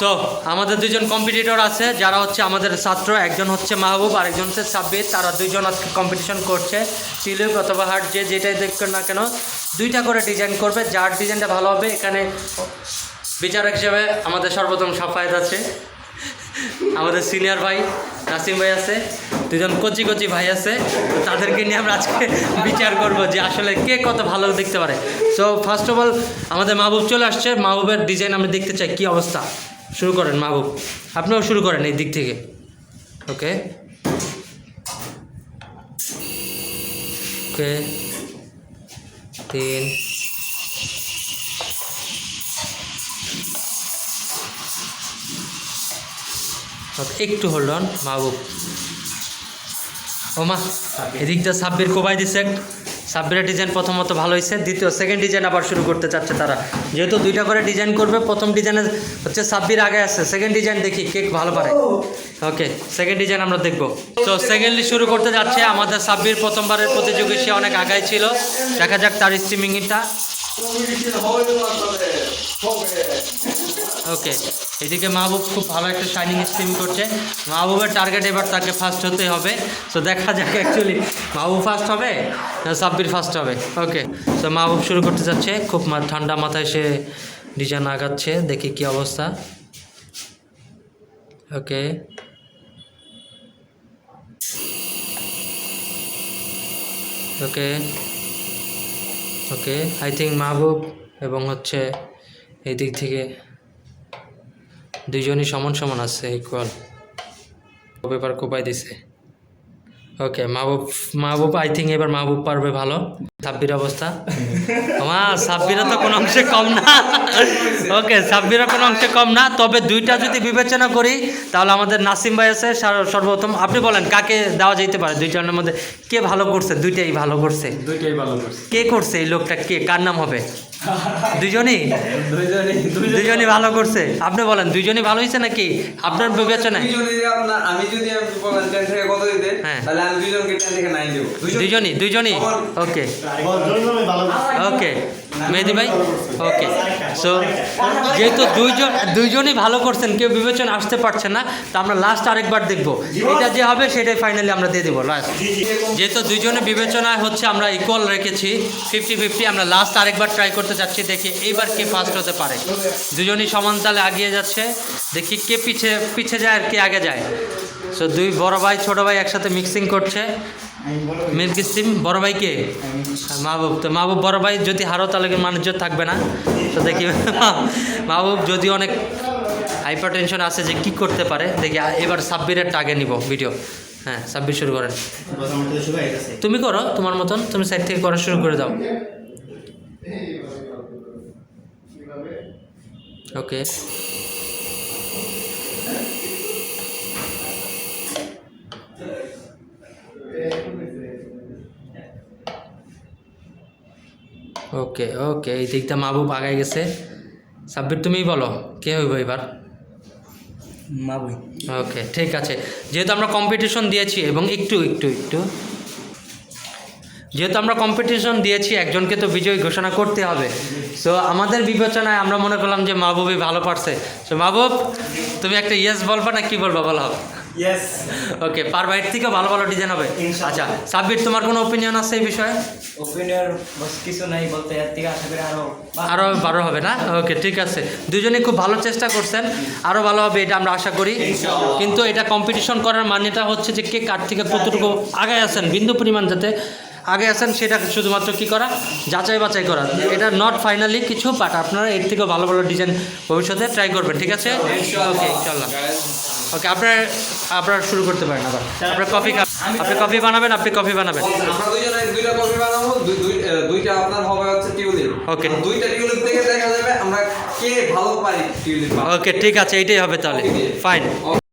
So আমাদের দুজন competitor আছে, যারা হচ্ছে আমাদের ছাত্র, একজন হচ্ছে মাহবুব আর একজন হচ্ছে সাব্বির, তারা দুইজন আজকে কম্পিটিশন করছে। সিলিপ অথবা হার্ট যে যেটাই দেখবেন না কেন, দুইটা করে ডিজাইন করবে, যার ডিজাইনটা ভালো হবে, এখানে বিচারক হিসেবে আমাদের সর্বপ্রথম সাফায়েত আছে। আমাদের সিনিয়র ভাই, নাসিম ভাই আছে, দুজন কচি কচি ভাই আছে তাদেরকে নিয়ে আমরা আজকে বিচার করব যে আসলে কে কত ভালো দেখতে পারে। সো ফার্স্ট অফ অল আমাদের মাহবুব চলে আসছে, মাহবুবের ডিজাইন আমরা দেখতে চাই, কি অবস্থা? শুরু করেন, মাহবুব। আপনিও শুরু করেন এই দিক থেকে। ওকে। ওকে। তিন। একটু হোল্ড মাহবুব। ও মা এদিকটা সাব্বির কোবাই দিছে। সাব্বিরের ডিজাইন প্রথমত ভালো হয়েছে, দ্বিতীয় সেকেন্ড ডিজাইন আবার শুরু করতে চাচ্ছে তারা। যেহেতু দুইটা করে ডিজাইন করবে, প্রথম ডিজাইনে হচ্ছে সাব্বির আগে আছে সেকেন্ড ডিজাইন দেখি কেক ভালো পারে। ওকে সেকেন্ড ডিজাইন আমরা দেখব। তো সেকেন্ডলি শুরু করতে যাচ্ছে আমাদের সাব্বির প্রথমবারের প্রতিযোগী, সে অনেক আগায় ছিল। দেখা যাক তার স্ট্রিমিংটা ওকে, এদিকে মাহবুব খুব ভালো একটা শাইনিং স্ট্রিম করছে। মাহবুবের টার্গেট এবার তাকে ফার্স্ট হতে হবে। তো দেখা যাক অ্যাকচুয়ালি মাহবুব ফার্স্ট হবে না সাব্বির ফার্স্ট হবে? ওকে, তো মাহবুব শুরু করতে যাচ্ছে। খুব ঠান্ডা মাথায় সে ডিজাইন আগাচ্ছে, দেখি কি অবস্থা। ওকে। ওকে। ওকে আই থিঙ্ক মাহবুব এবং হচ্ছে এই দিক থেকে দুইজনই সমান সমান আছে ইকুয়াল পেপার কোপাই দিছে। ওকে, মাহবুব মাহবুব আই থিঙ্ক এবার মাহবুব পারবে ভালো। সাব্বির অবস্থা? মা সাব্বিরা তো কোনো অংশে কম না। ওকে সাব্বিরা কোনো অংশে কম না তবে দুইটা যদি বিবেচনা করি তাহলে আমাদের নাসিম ভাই আছে সর্বপ্রথম আপনি বলেন কাকে দেওয়া যেতে পারে? দুইটার মধ্যে কে ভালো করছে? দুইটাই ভালো করছে। দুইটাই ভালো করছে। কে করছে এই লোকটা? কে? কার নাম হবে? দুজনই দুজনই ভালো করছে। আপনি বলেন দুজনই ভালো হয়েছে নাকি? আপনার বিবেচনায়? দুইজনই যদি আপনার আমি যদি আমি বলেন টেন থেকে কত দিতে? হ্যাঁ। তাহলে আমি দুইজনকে টেন থেকে নাইন দেবো। দুজনই দুজনই ওকে। ওকে মেহেদি ভাই? ওকে সো যেহেতু দুইজন, দুইজনই ভালো করছেন, কেউ বিবেচনা আসতে পারছে না, তো আমরা লাস্ট আরেকবার দেখব। এটা যে হবে, সেটাই ফাইনালি আমরা দিয়ে দেবো লাস্ট যেহেতু দুইজনে বিবেচনায় হচ্ছে, আমরা ইকুয়াল রেখেছি ফিফটি ফিফটি আমরা লাস্ট আরেকবার ট্রাই করতে চাচ্ছি দেখি এইবার কে ফার্স্ট হতে পারে। দুজনই সমান তালে আগিয়ে যাচ্ছে, দেখি কে পিছে পিছে যায় আর কে আগে যায়। সো দুই বড় ভাই, ছোট ভাই একসাথে মিক্সিং করছে। মিল্ক স্টিম বড় ভাইকে মাহবুব। তো মাহবুব, বড় ভাই যদি হারো, তাহলে মানুষজন থাকবে না। তো দেখি, মাহবুব যদি অনেক হাইপার টেনশন আছে যে কি করতে পারে, দেখি এবার সাব্বিরের টাগে নিব ভিডিও হ্যাঁ সাব্বির শুরু করেন। তুমি করো, তোমার মতন, তুমি সাইড থেকে করা শুরু করে দাও। ওকে ওকে ওকে এই দিকটা মাহবুব আগায় গেছে। সাব্বির তুমি বলো কে হইব এবার? মা ওকে ঠিক আছে। যেহেতু আমরা কম্পিটিশন দিয়েছি এবং একটু একটু একটু। যেহেতু আমরা কম্পিটিশন দিয়েছি একজনকে তো বিজয়ী ঘোষণা করতে হবে। সো আমাদের বিবেচনায় আমরা মনে করলাম যে মাহবুবই ভালো পারছে। সো মাহবুব তুমি একটা ইয়েস বলবা না কি বলবা বলা বলো। ইয়েস ওকে পার বাইট থেকে ভালো ভালো ডিজাইন হবে। আচ্ছা সাব্বির তোমার কোনো ওপিনিয়ন আছে এই বিষয়ে? ওপিনিয়ন বস কিছু নাই বলতে এর থেকে আশা করি আরও আরও ভালো হবে না? ওকে ঠিক আছে। দুজনেই খুব ভালো চেষ্টা করছেন। আরও ভালো হবে এটা আমরা আশা করি। কিন্তু এটা কম্পিটিশন করার মানেটা হচ্ছে যে কে কার থেকে কতটুকু আগায় আছেন বিন্দু পরিমাণ যাতে আগে আছেন সেটা শুধুমাত্র কি করা? যাচাই বাছাই করা। এটা নট ফাইনালি কিছু বাট আপনারা এর থেকেও ভালো ভালো ডিজাইন ভবিষ্যতে ট্রাই করবেন ঠিক আছে? ওকে ইনশাল্লাহ ওকে আপনার আপনারা শুরু করতে পারেন আবার। আপনার কফি আপনি কফি বানাবেন আপনি কফি বানাবেন। আমরা দুইজনে দুইটা কপি বানাবো দুই- দুই- আহ, দুইটা আপনার হবে হচ্ছে টিউলিপ। Okay. দুইটা টিউলিপ থেকে দেখা যাবে আমরা কে ভালো পারি টিউলিপ ওকে ঠিক আছে এইটাই হবে তাহলে। ফাইন